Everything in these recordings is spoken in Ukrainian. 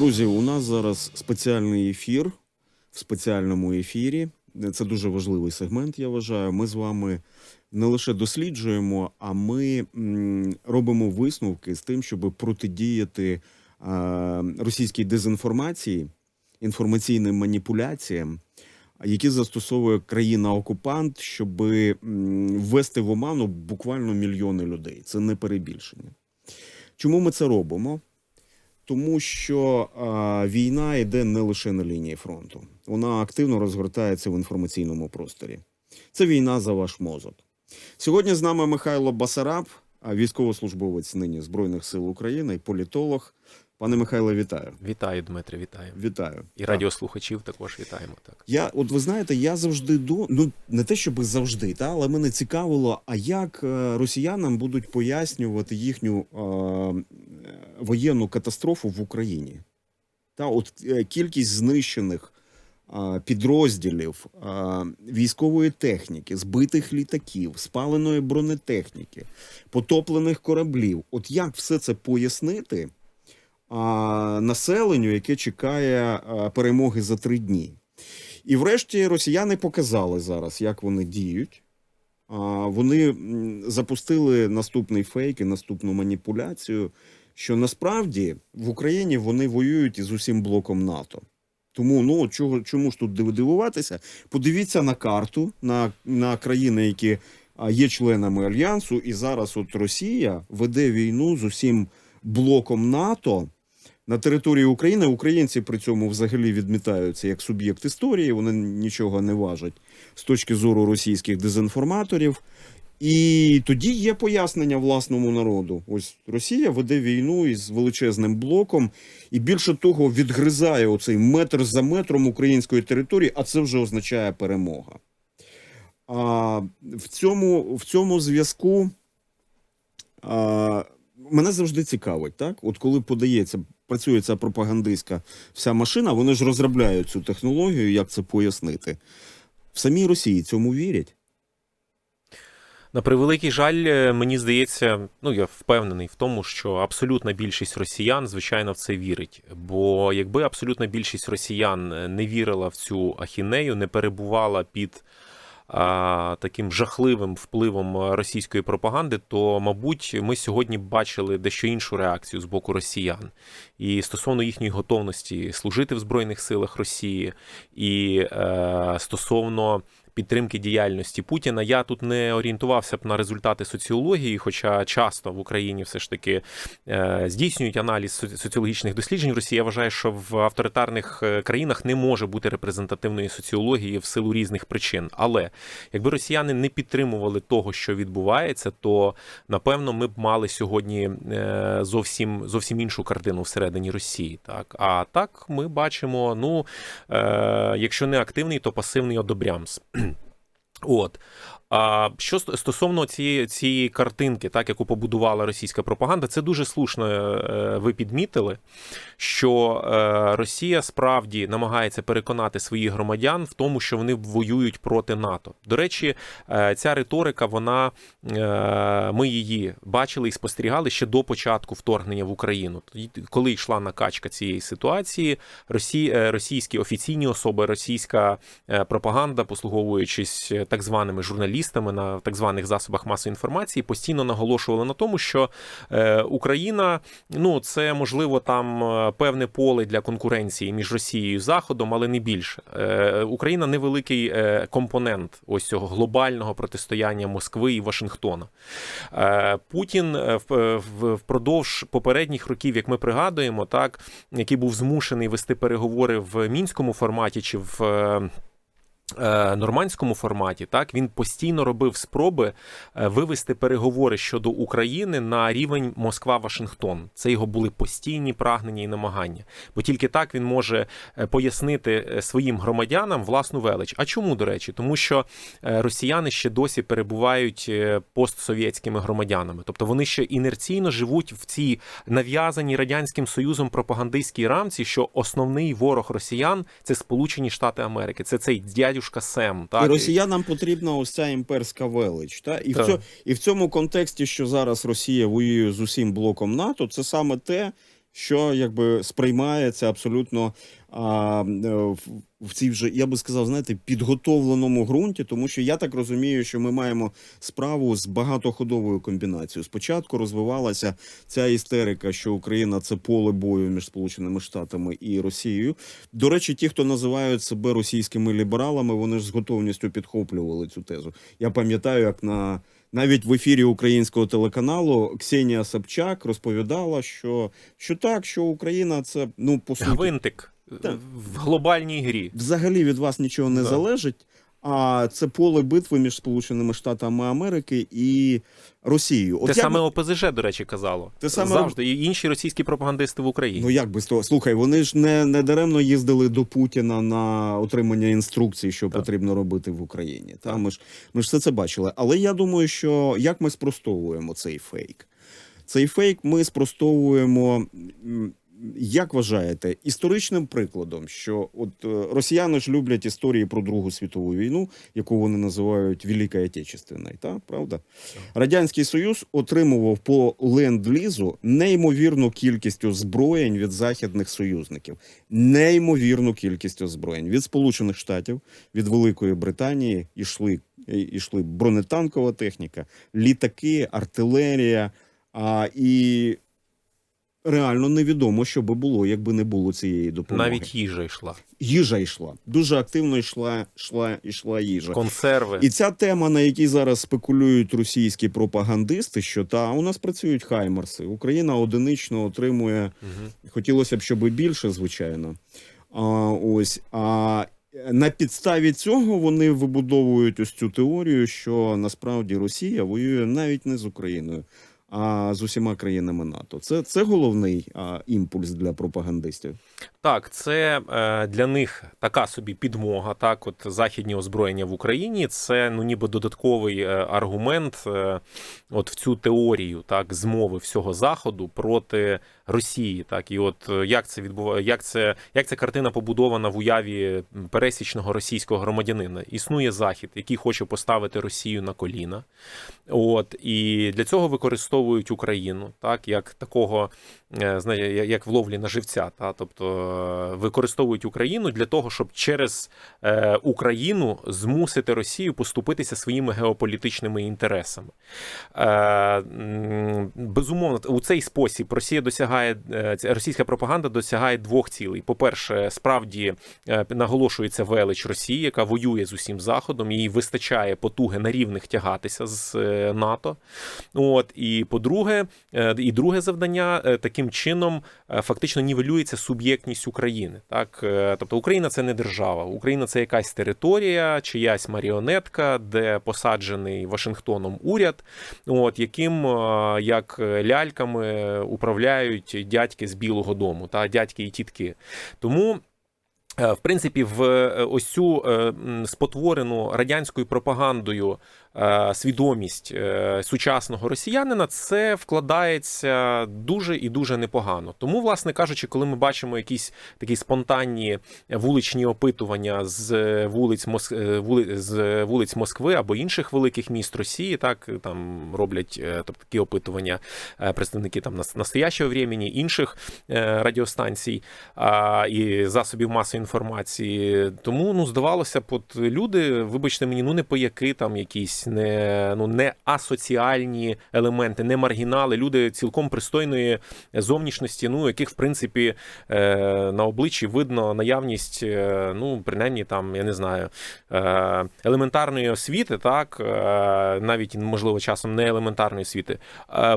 Друзі, у нас зараз спеціальний ефір в спеціальному ефірі. Це дуже важливий сегмент, я вважаю. Ми з вами не лише досліджуємо, а ми робимо висновки з тим, щоб протидіяти російській дезінформації, інформаційним маніпуляціям, які застосовує країна-окупант, щоб ввести в оману буквально мільйони людей. Це не перебільшення. Чому ми це робимо? Тому що а, війна йде не лише на лінії фронту, вона активно розгортається в інформаційному просторі. Це війна за ваш мозок. Сьогодні з нами Михайло Басараб, військовослужбовець нині Збройних сил України і політолог. Пане Михайло, вітаю. Вітаю, Дмитре, вітаю. Вітаю. І Так. радіослухачів також вітаємо. Так. Я, от ви знаєте, я завжди до ну не те, щоб завжди, та але мене цікавило, а як е, росіянам будуть пояснювати їхню е, воєнну катастрофу в Україні? Та от е, кількість знищених підрозділів військової техніки, збитих літаків, спаленої бронетехніки, потоплених кораблів. От як все це пояснити? населенню, яке чекає перемоги за три дні. І врешті росіяни показали зараз, як вони діють. Вони запустили наступний фейк і наступну маніпуляцію, що насправді в Україні вони воюють із усім блоком НАТО. Тому ну чого, чому ж тут дивуватися? Подивіться на карту на, на країни, які є членами альянсу, і зараз от Росія веде війну з усім блоком НАТО на території України. Українці при цьому взагалі відмітаються як суб'єкт історії, вони нічого не важать з точки зору російських дезінформаторів. І тоді є пояснення власному народу. Ось Росія веде війну із величезним блоком, і більше того, відгризає оцей метр за метром української території, а це вже означає перемога. А в цьому, в цьому зв'язку а, мене завжди цікавить, так? От коли подається, працює ця пропагандистська вся машина, вони ж розробляють цю технологію, як це пояснити. В самій Росії цьому вірять. На превеликий жаль, е, мені здається, ну я впевнений в тому, що абсолютна більшість росіян, звичайно, в це вірить. Бо якби абсолютна більшість росіян е, не вірила в цю ахінею, не перебувала під а, таким жахливим впливом російської пропаганди, то, мабуть, ми сьогодні бачили дещо іншу реакцію з боку росіян. І стосовно їхньої готовності служити в Збройних силах Росії, і е, стосовно підтримки діяльності Путіна. Я тут не орієнтувався б на результати соціології, хоча часто в Україні все ж таки е, здійснюють аналіз соці- соціологічних досліджень. Росія вважає, що в авторитарних е, країнах не може бути репрезентативної соціології в силу різних причин. Але якби росіяни не підтримували того, що відбувається, то напевно ми б мали сьогодні е, зовсім зовсім іншу картину всередині Росії. Так а так ми бачимо, ну е, якщо не активний, то пасивний одобрямс. От. А що ст- стосовно цієї, цієї картинки, так яку побудувала російська пропаганда, це дуже слушно е, ви підмітили, що е, Росія справді намагається переконати своїх громадян в тому, що вони воюють проти НАТО. До речі, е, ця риторика, вона е, ми її бачили і спостерігали ще до початку вторгнення в Україну. Коли йшла накачка цієї ситуації, Росі, е, російські офіційні особи, російська е, пропаганда, послуговуючись е, так званими журналістами на так званих засобах масової інформації, постійно наголошували на тому, що е, Україна ну це можливо там е, певне поле для конкуренції між Росією і Заходом, але не більше. Е, Україна невеликий компонент ось цього глобального протистояння Москви і Вашингтона. Путін впродовж попередніх років, як ми пригадуємо, так який був змушений вести переговори в мінському форматі чи в. Е, Нормандському форматі так він постійно робив спроби е, вивести переговори щодо України на рівень Москва-Вашингтон. Це його були постійні прагнення і намагання. Бо тільки так він може е, пояснити своїм громадянам власну велич. А чому до речі? Тому що росіяни ще досі перебувають постсовєтськими громадянами, тобто вони ще інерційно живуть в цій нав'язаній радянським союзом пропагандистській рамці, що основний ворог росіян це Сполучені Штати Америки, це цей дядюшка Сем. Так І росіянам потрібна ось ця імперська велич. Та? І, в цьому цьо, і в цьому контексті, що зараз Росія воює з усім блоком НАТО, це саме те, що якби сприймається абсолютно а, е, в, цій вже, я би сказав, знаєте, підготовленому ґрунті, тому що я так розумію, що ми маємо справу з багатоходовою комбінацією. Спочатку розвивалася ця істерика, що Україна це поле бою між Сполученими Штатами і Росією. До речі, ті, хто називають себе російськими лібералами, вони ж з готовністю підхоплювали цю тезу. Я пам'ятаю, як на навіть в ефірі українського телеканалу Ксенія Собчак розповідала, що, що так, що Україна це ну по суті Гвинтик Так. в глобальній грі. взагалі від вас нічого не так. залежить. А це поле битви між Сполученими Штатами Америки і Росією. Те як саме ОПЗЖ, до речі, казало. Те саме- Завжди. І інші російські пропагандисти в Україні. Ну як би того? Слухай, вони ж не, не даремно їздили до Путіна на отримання інструкцій, що Так. потрібно робити в Україні. Та ми ж ми ж все це бачили. Але я думаю, що як ми спростовуємо цей фейк? Цей фейк ми спростовуємо. Як вважаєте, історичним прикладом, що от е, росіяни ж люблять історії про Другу світову війну, яку вони називають Великою Отечественною, та правда? Радянський Союз отримував по ленд-лізу неймовірну кількість озброєнь від західних союзників, неймовірну кількість озброєнь від Сполучених Штатів, від Великої Британії йшли, йшли бронетанкова техніка, літаки, артилерія. А, і реально невідомо, що би було, якби не було цієї допомоги. Навіть їжа йшла. їжа йшла. Дуже активно йшла, йшла, йшла їжа. Консерви. І ця тема, на якій зараз спекулюють російські пропагандисти, що та у нас працюють хаймерси. Україна одинично отримує. Мгм. Хотілося б, щоб більше, звичайно. А, ось а на підставі цього вони вибудовують ось цю теорію, що насправді Росія воює навіть не з Україною, а з усіма країнами НАТО. Це, це головний а, імпульс для пропагандистів. Так, це е, для них така собі підмога. Так, от західні озброєння в Україні це ну ніби додатковий е, аргумент, е, от в цю теорію так змови всього заходу проти Росії. Так, і от е, як це відбуває, як це як ця картина побудована в уяві пересічного російського громадянина? Існує захід, який хоче поставити Росію на коліна. От і для цього використовують Україну, так як такого, знає, як- в ловлі на живця, та тобто е, використовують Україну для того, щоб через е, Україну змусити Росію поступитися своїми геополітичними інтересами. Е, безумовно, у цей спосіб Росія досягає е, російська пропаганда досягає двох цілей. По-перше, справді е, наголошується велич Росії, яка воює з усім заходом, їй вистачає потуги на рівних тягатися з е, НАТО. От і по-друге, е, і друге завдання е, таким чином е, фактично нівелюється суб'єктність України. Так, Е, тобто Україна це не держава, Україна це якась територія, чиясь маріонетка, де посаджений Вашингтоном уряд, от яким е, як ляльками управляють дядьки з Білого Дому та дядьки і тітки. Тому. В принципі, в ось цю спотворену радянською пропагандою свідомість е, сучасного росіянина це вкладається дуже і дуже непогано. Тому, власне кажучи, коли ми бачимо якісь такі спонтанні вуличні опитування з вулиць е, вули... з вулиць Москви або інших великих міст Росії, так там роблять е, тобто, такі опитування е, представники там настоящого времени, інших е, радіостанцій і засобів масової інформації. Тому ну здавалося б, от люди, вибачте мені, ну не пояки там якісь не ну не асоціальні елементи, не маргінали, люди цілком пристойної зовнішності, ну яких в принципі е, на обличчі видно наявність, е, ну принаймні там я не знаю, е, елементарної освіти, так навіть можливо часом не елементарної освіти.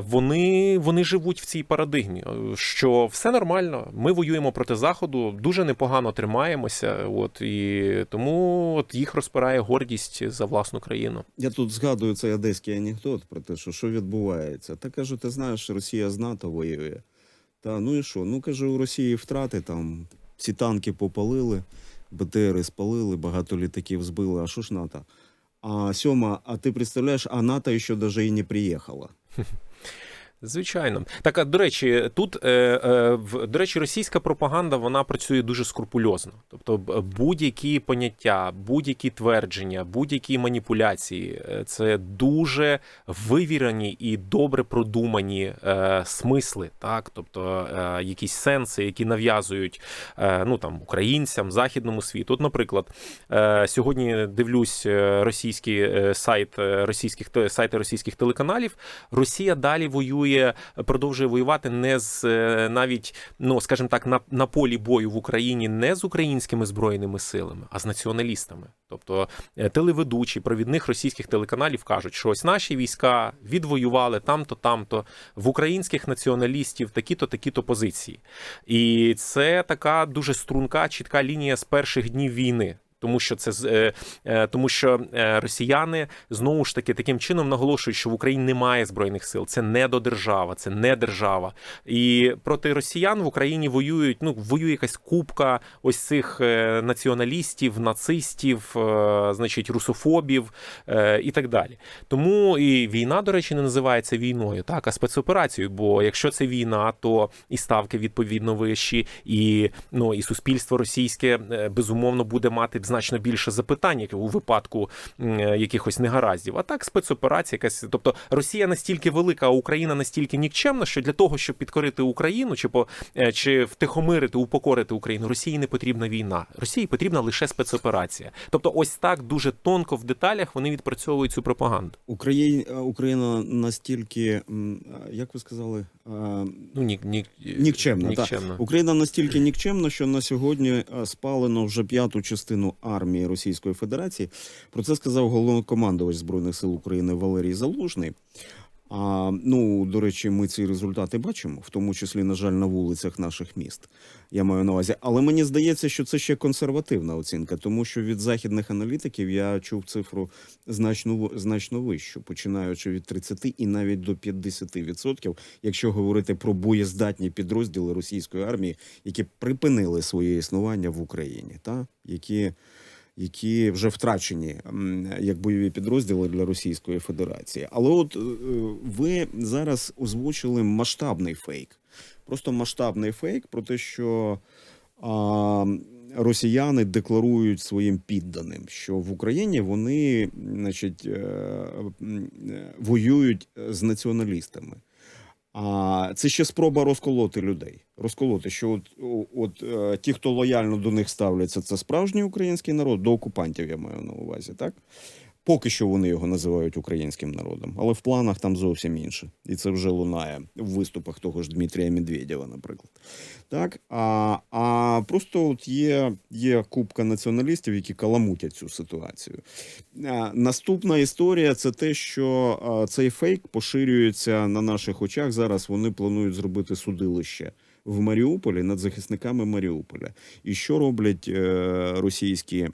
Вони, вони живуть в цій парадигмі, що все нормально. Ми воюємо проти заходу, дуже непогано тримаємося. От і тому от їх розпирає гордість за власну країну. Я тут згадую цей одеський анекдот про те, що що відбувається. Та кажу, ти знаєш, Росія з НАТО воює. Та ну і що? Ну кажу, у Росії втрати там всі танки попалили, БТРи спалили, багато літаків збили. А що ж НАТО? А сьома, а ти представляєш, а НАТО ще навіть і не приїхала. Звичайно, так а до речі, тут е, е, в до речі, російська пропаганда вона працює дуже скрупульозно. Тобто, будь-які поняття, будь-які твердження, будь-які маніпуляції е, це дуже вивірені і добре продумані е, смисли, так тобто е, якісь сенси, які нав'язують е, ну там українцям, західному світу. От, наприклад, е, сьогодні дивлюсь е, російський е, сайт російських сайти російських телеканалів. Росія далі воює, продовжує воювати не з е, навіть, ну скажімо так, на, на полі бою в Україні не з українськими збройними силами, а з націоналістами. Тобто е, телеведучі провідних російських телеканалів кажуть, що ось наші війська відвоювали там-то, там-то в українських націоналістів такі-то, такі-то позиції. І це така дуже струнка, чітка лінія з перших днів війни. Тому що це е, е, тому, що е, росіяни знову ж таки таким чином наголошують, що в Україні немає збройних сил. Це не до держава, це не держава. І проти росіян в Україні воюють. Ну воює якась купка ось цих націоналістів, нацистів, значить, русофобів і так далі. Тому і війна, до речі, не називається війною, так а спецоперацією. Бо якщо це війна, то і ставки відповідно вищі, і ну і суспільство російське безумовно буде мати значно більше запитань як у випадку е, якихось негараздів. А так, спецоперація, якась, тобто Росія настільки велика, а Україна настільки нікчемна, що для того, щоб підкорити Україну, чи по е, чи втихомирити, упокорити Україну, Росії не потрібна війна. Росії потрібна лише спецоперація. Тобто, ось так дуже тонко в деталях вони відпрацьовують цю пропаганду. Україна, Україна настільки, як ви сказали, Ну ні, ні, Нікчемна, так. нікчемна. Україна настільки нікчемна, що на сьогодні е, спалено вже п'яту частину армії Російської Федерації. Про це сказав головнокомандувач Збройних сил України Валерій Залужний. А, ну, до речі, ми ці результати бачимо, в тому числі, на жаль, на вулицях наших міст. Я маю на увазі. Але мені здається, що це ще консервативна оцінка, тому що від західних аналітиків я чув цифру значно, значно вищу, починаючи від 30 і навіть до 50%, якщо говорити про боєздатні підрозділи російської армії, які припинили своє існування в Україні, та які, які вже втрачені як бойові підрозділи для Російської Федерації. Але от е, ви зараз озвучили масштабний фейк, просто масштабний фейк про те, що. А, Росіяни декларують своїм підданим, що в Україні вони, значить, е, е, воюють з націоналістами. А це ще спроба розколоти людей. Розколоти, що от, от е, ті, хто лояльно до них ставляться, це справжній український народ, до окупантів я маю на увазі, так? Поки що вони його називають українським народом, але в планах там зовсім інше. І це вже лунає в виступах того ж Дмитрія Медведєва, наприклад. Так, а, а просто от є, є купка націоналістів, які каламутять цю ситуацію. А, Наступна історія це те, що а, цей фейк поширюється на наших очах. Зараз вони планують зробити судилище в Маріуполі над захисниками Маріуполя. І що роблять е, російські е,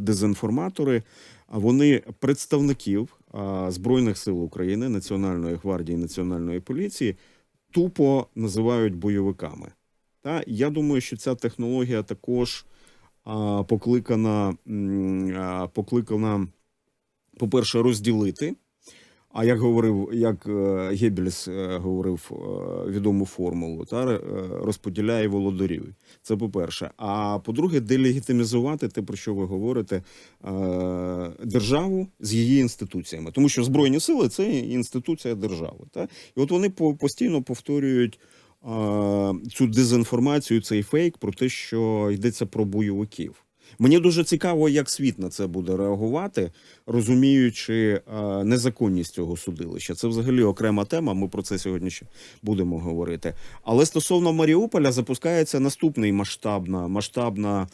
дезінформатори? А вони представників Збройних сил України, Національної гвардії, Національної поліції тупо називають бойовиками. Та я думаю, що ця технологія також покликана, покликана, по-перше, розділити. А як говорив, як е, Геббельс е, говорив е, відому формулу, та розподіляє володарів. Це по-перше. А по-друге, делегітимізувати те, про що ви говорите, державу з її інституціями. Тому що Збройні сили це інституція держави. Та? І от вони по- постійно повторюють цю дезінформацію, цей фейк про те, що йдеться про бойовиків. Мені дуже цікаво, як світ на це буде реагувати, розуміючи е, незаконність цього судилища. Це взагалі окрема тема. Ми про це сьогодні ще будемо говорити. Але стосовно Маріуполя запускається наступний масштабна масштабна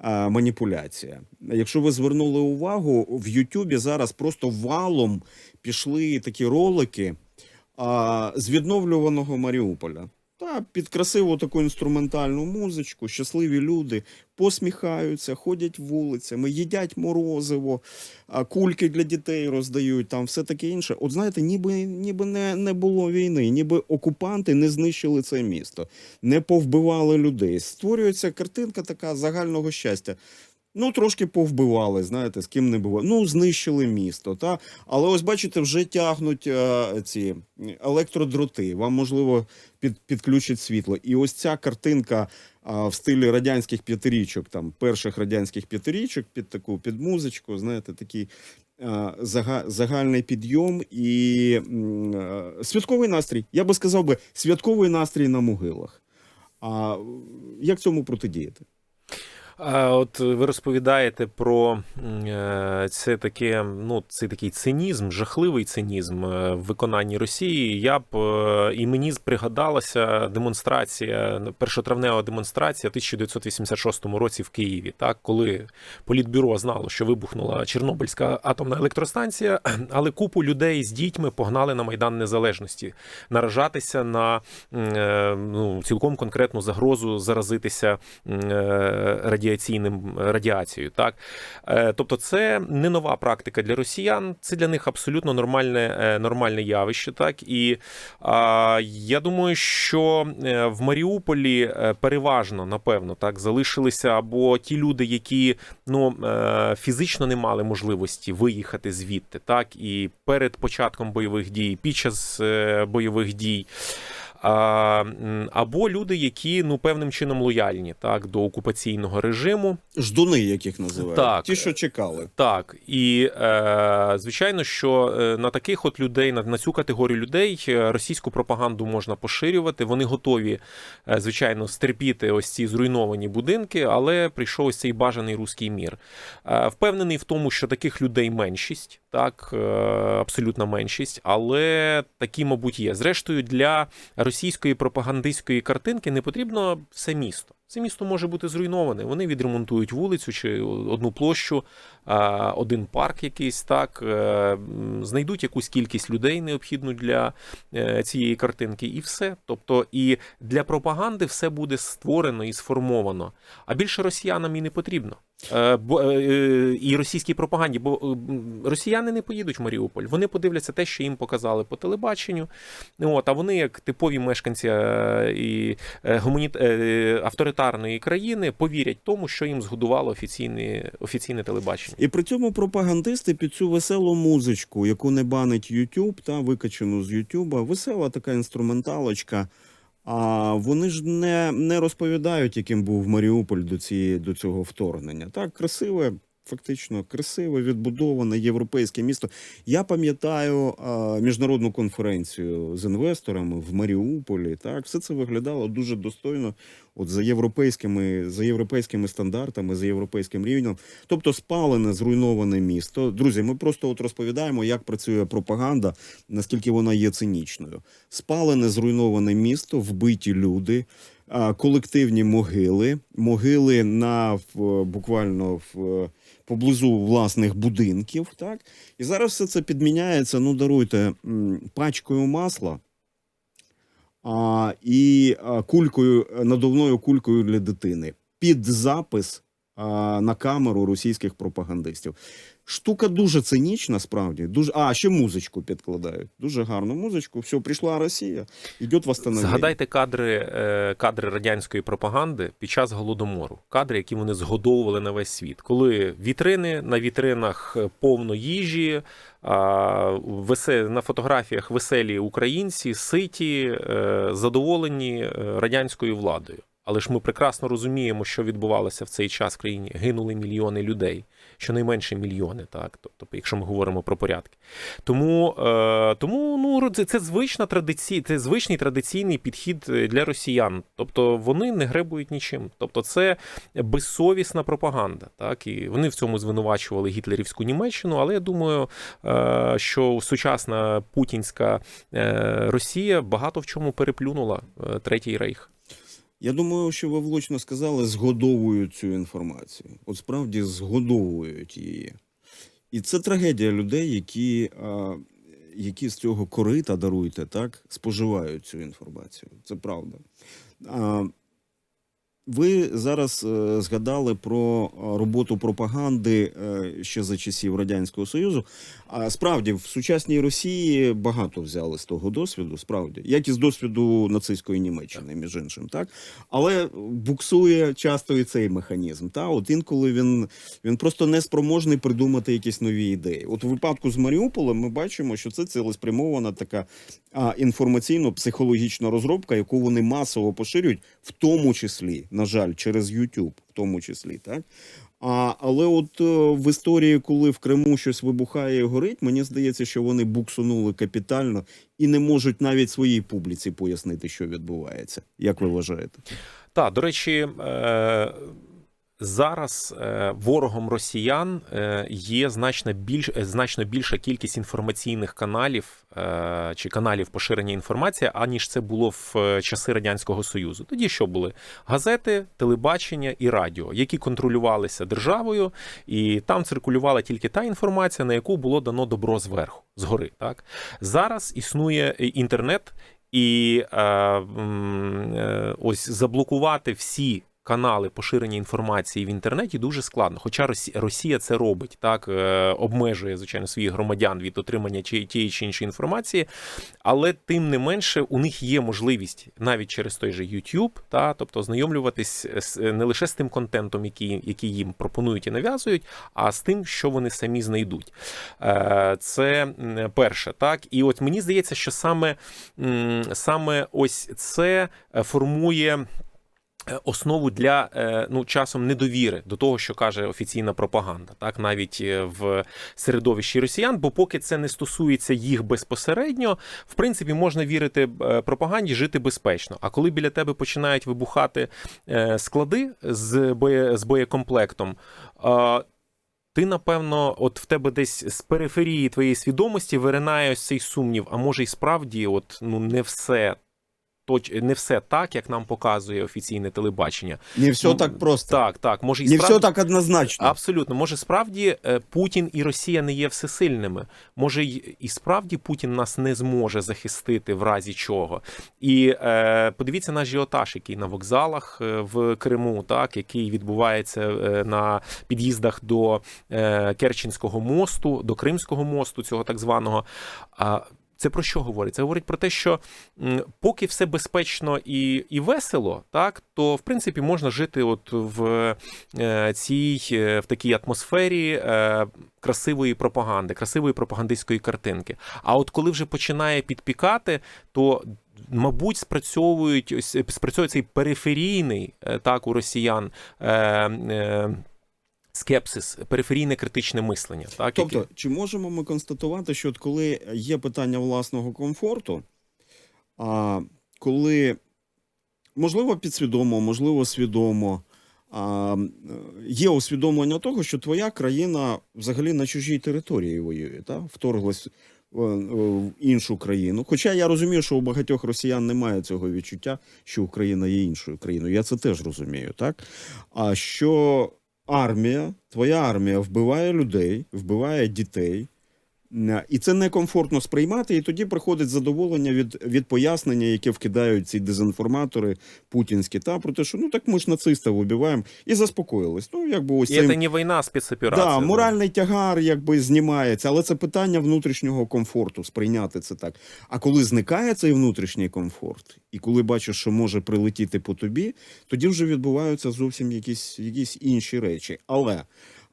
е, маніпуляція. Якщо ви звернули увагу, в Ютубі зараз просто валом пішли такі ролики а, з відновлюваного Маріуполя. Та під красиву таку інструментальну музичку, щасливі люди посміхаються, ходять вулицями, їдять морозиво, кульки для дітей роздають, там все таке інше. От знаєте, ніби, ніби не, не було війни, ніби окупанти не знищили це місто, не повбивали людей. Створюється картинка така загального щастя. Ну, трошки повбивали, знаєте, з ким не було. Ну, знищили місто. Та? Але ось бачите, вже тягнуть е, ці електродроти. Вам, можливо, під, підключать світло. І ось ця картинка а, в стилі радянських п'ятирічок, там, перших радянських п'ятирічок, під таку під музичку, знаєте, такий зага, загальний підйом і е, святковий настрій. Я би сказав би, святковий настрій на могилах. А як цьому протидіяти? От ви розповідаєте про е, це таке, ну це такий цинізм, жахливий цинізм е, в виконанні Росії. Я б е, і мені пригадалася демонстрація, першотравнева демонстрація в 1986 році в Києві, так коли політбюро знало, що вибухнула Чорнобильська атомна електростанція, але купу людей з дітьми погнали на майдан незалежності, наражатися на ну цілком конкретну загрозу заразитися е, радіаційним радіацією. Так, Е, тобто, це не нова практика для росіян, це для них абсолютно нормальне, е, нормальне явище. Так і а, я думаю, що е, в Маріуполі е, переважно, напевно, так залишилися або ті люди, які ну е, фізично не мали можливості виїхати звідти, так і перед початком бойових дій, під час е, бойових дій. Або люди, які ну певним чином лояльні так до окупаційного режиму, Ждуни, яких називають. Так. Ті, що чекали. так і е, звичайно, що е, на таких от людей, на, на цю категорію людей е, російську пропаганду можна поширювати. Вони готові, звичайно, стерпіти ось ці зруйновані будинки, але прийшов ось цей бажаний руський мір. Е, впевнений в тому, що таких людей меншість, так е, абсолютна меншість, але такі, мабуть, є. Зрештою, для російської пропагандистської картинки не потрібно все місто. Це місто може бути зруйноване. Вони відремонтують вулицю чи одну площу, один парк якийсь так, е, знайдуть якусь кількість людей необхідну для е, цієї картинки, і все. Тобто, і для пропаганди все буде створено і сформовано. А більше росіянам і не потрібно. Е, Бо е, е, і російській пропаганді, бо росіяни не поїдуть в Маріуполь. Вони подивляться те, що їм показали по телебаченню. От, а вони, як типові мешканці і гуманіт... авторитарної країни, повірять тому, що їм згодувало офіційне, офіційне телебачення. І при цьому пропагандисти під цю веселу музичку, яку не банить YouTube, та викачану з YouTube, весела така інструменталочка. А вони ж не, не розповідають, яким був Маріуполь до, цієї, до цього вторгнення. Так, красиве, фактично красиве, відбудоване європейське місто. Я пам'ятаю міжнародну конференцію з інвесторами в Маріуполі. Так, все це виглядало дуже достойно, от за європейськими, за європейськими стандартами, за європейським рівнем. Тобто спалене, зруйноване місто. Друзі, ми просто от розповідаємо, як працює пропаганда, наскільки вона є цинічною. Спалене, зруйноване місто, вбиті люди. Колективні могили, могили на в, буквально в поблизу власних будинків, так і зараз все це підміняється. Ну даруйте пачкою масла а, і кулькою надувною кулькою для дитини під запис а, на камеру російських пропагандистів. Штука дуже цинічна, справді. Дуже а ще музичку підкладають. Дуже гарну музичку. Все, прийшла Росія, йде восстановлення. Згадайте кадри, е, кадри радянської пропаганди під час голодомору, кадри, які вони згодовували на весь світ, коли вітрини на вітринах е, повно їжі. На фотографіях веселі українці, ситі, е, задоволені радянською владою. Але ж ми прекрасно розуміємо, що відбувалося в цей час в країні. Гинули мільйони людей, щонайменше мільйони, так. Тобто, якщо ми говоримо про порядки. Тому, е, тому ну, це, звична традицій, це звичний традиційний підхід е, для росіян. Тобто вони не гребують нічим. Тобто, це безсовісна пропаганда. Так і вони в цьому звинувачували гітлерівську Німеччину. Але я думаю, е, що сучасна путінська е, Росія багато в чому переплюнула е, третій рейх. Я думаю, що ви влучно сказали, згодовують цю інформацію. От справді згодовують її. І це трагедія людей, які, а, які з цього корита даруйте, так, споживають цю інформацію. Це правда. А, ви зараз е, згадали про е, роботу пропаганди е, ще за часів Радянського Союзу. А справді в сучасній Росії багато взяли з того досвіду, справді, як і з досвіду нацистської Німеччини, між іншим, так але буксує часто і цей механізм. Та от інколи він, він просто не спроможний придумати якісь нові ідеї. От у випадку з Маріуполем ми бачимо, що це цілеспрямована така інформаційно-психологічна розробка, яку вони масово поширюють, в тому числі, на жаль, через YouTube, в тому числі, так. А, але от е, в історії, коли в Криму щось вибухає і горить, мені здається, що вони буксунули капітально і не можуть навіть своїй публіці пояснити, що відбувається. Як ви вважаєте? Так, до речі, е, зараз е, ворогом росіян е, є значно більш е, значно більша кількість інформаційних каналів чи каналів поширення інформації, аніж це було в часи радянського союзу. Тоді що були газети, телебачення і радіо, які контролювалися державою, і там циркулювала тільки та інформація, на яку було дано добро зверху, згори. Так зараз існує інтернет. І е, е, ось заблокувати всі канали поширення інформації в інтернеті дуже складно. Хоча Росі- Росія це робить, так е, обмежує звичайно своїх громадян від отримання тієї чи іншої інформації, але тим не менше у них є можливість навіть через той же YouTube, та тобто ознайомлюватись не лише з тим контентом, який, який їм пропонують і нав'язують, а з тим, що вони самі знайдуть. Е, Це перше, так і от мені здається, що саме, саме ось це е, формує. Е, Основу для е, ну часом недовіри до того, що каже офіційна пропаганда, так навіть е, в середовищі росіян, бо поки це не стосується їх безпосередньо, в принципі, можна вірити пропаганді, жити безпечно. А коли біля тебе починають вибухати склади з боє, з боєкомплектом. ти, напевно, от в тебе десь з периферії твоєї свідомості виринає ось цей сумнів, а може і справді, от ну не все точ, не все так, як нам показує офіційне телебачення. Не все так просто. Так, так, може і Не справді... все так однозначно. Абсолютно, може, справді е, Путін і Росія не є всесильними. Може, і справді Путін нас не зможе захистити в разі чого. І е, подивіться на ажіотаж, який на вокзалах е, в Криму, так який відбувається е, на під'їздах до е, Керченського мосту, до Кримського мосту, цього так званого. Це про що говорить? Це говорить про те, що поки все безпечно і, і весело, так то в принципі можна жити от в е, цій е, в такій атмосфері е, красивої пропаганди, красивої пропагандистської картинки. А от коли вже починає підпікати, то Мабуть, спрацьовують спрацьовує цей периферійний так у росіян е, е, скепсис, периферійне критичне мислення. Так, Тобто, яке- чи можемо ми констатувати, що от коли є питання власного комфорту, а коли можливо підсвідомо, можливо, свідомо, а, є усвідомлення того, що твоя країна взагалі на чужій території воює, та? вторглась в іншу країну. Хоча я розумію, що у багатьох росіян немає цього відчуття, що Україна є іншою країною. Я це теж розумію, так? А що армія, твоя армія вбиває людей, вбиває дітей. М, І це некомфортно сприймати, і тоді приходить задоволення від, від пояснення, яке вкидають ці дезінформатори путінські, та про те, що ну так ми ж нацистів вибиваємо, і заспокоїлись. Ну, якби ось цей це не війна, спецоперація. Да, моральний тягар якби знімається, але це питання внутрішнього комфорту сприйняти це так. А коли зникає цей внутрішній комфорт, і коли бачиш, що може прилетіти по тобі, тоді вже відбуваються зовсім якісь, якісь інші речі. Але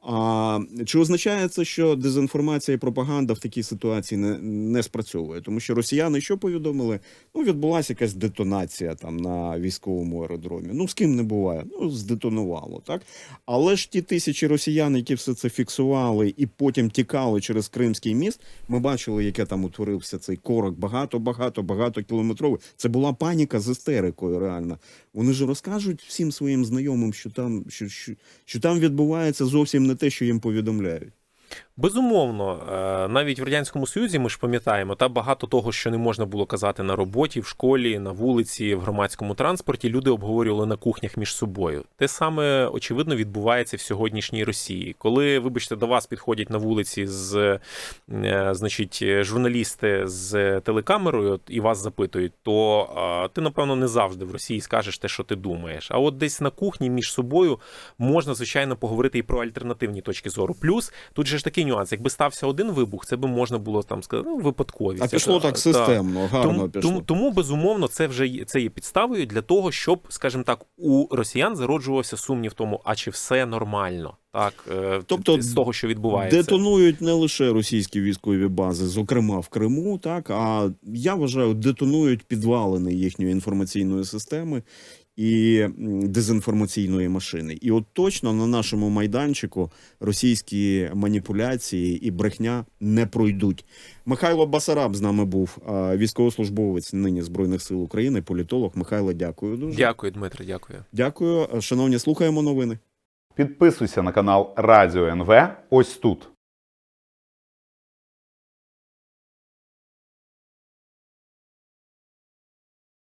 а, чи означає це, що дезінформація і пропаганда в такій ситуації не, не спрацьовує? Тому що росіяни що повідомили? Ну, відбулася якась детонація там на військовому аеродромі. Ну, з ким не буває? Ну, здетонувало, так? Але ж ті тисячі росіян, які все це фіксували і потім тікали через Кримський міст, ми бачили, яке там утворився цей корок багато, багато, багато кілометровий. Це була паніка з істерикою, реально. Вони ж розкажуть всім своїм знайомим, що там, що, що, що там відбувається зовсім не те, що їм повідомляють. Безумовно, е, навіть в радянському союзі ми ж пам'ятаємо, та багато того, що не можна було казати на роботі, в школі, на вулиці, в громадському транспорті, люди обговорювали на кухнях між собою. Те саме очевидно відбувається в сьогоднішній Росії, коли, вибачте, до вас підходять на вулиці з е, значить, журналісти з телекамерою і вас запитують, то ти напевно не завжди в Росії скажеш те, що ти думаєш. А от десь на кухні між собою можна звичайно поговорити і про альтернативні точки зору. Плюс тут же ж такий нюанс. Якби стався один вибух, це би можна було там сказати ну, випадковість. А пішло так Та- системно, гарно тому, пішло. тому, тому безумовно це вже є, це є підставою для того, щоб, скажімо так, у росіян зароджувався сумнів в тому, а чи все нормально, так е, Тобто з того, що відбувається. Детонують не лише російські військові бази, зокрема в Криму, так а я вважаю, детонують підвалини їхньої інформаційної системи і дезінформаційної машини. І от точно на нашому майданчику російські маніпуляції і брехня не пройдуть. Михайло Басараб з нами був військовослужбовець нині збройних сил України, політолог. Михайло, дякую дуже. Дякую, Дмитро, дякую. Дякую, шановні. Слухаємо новини. Підписуйся на канал Радіо НВ ось тут.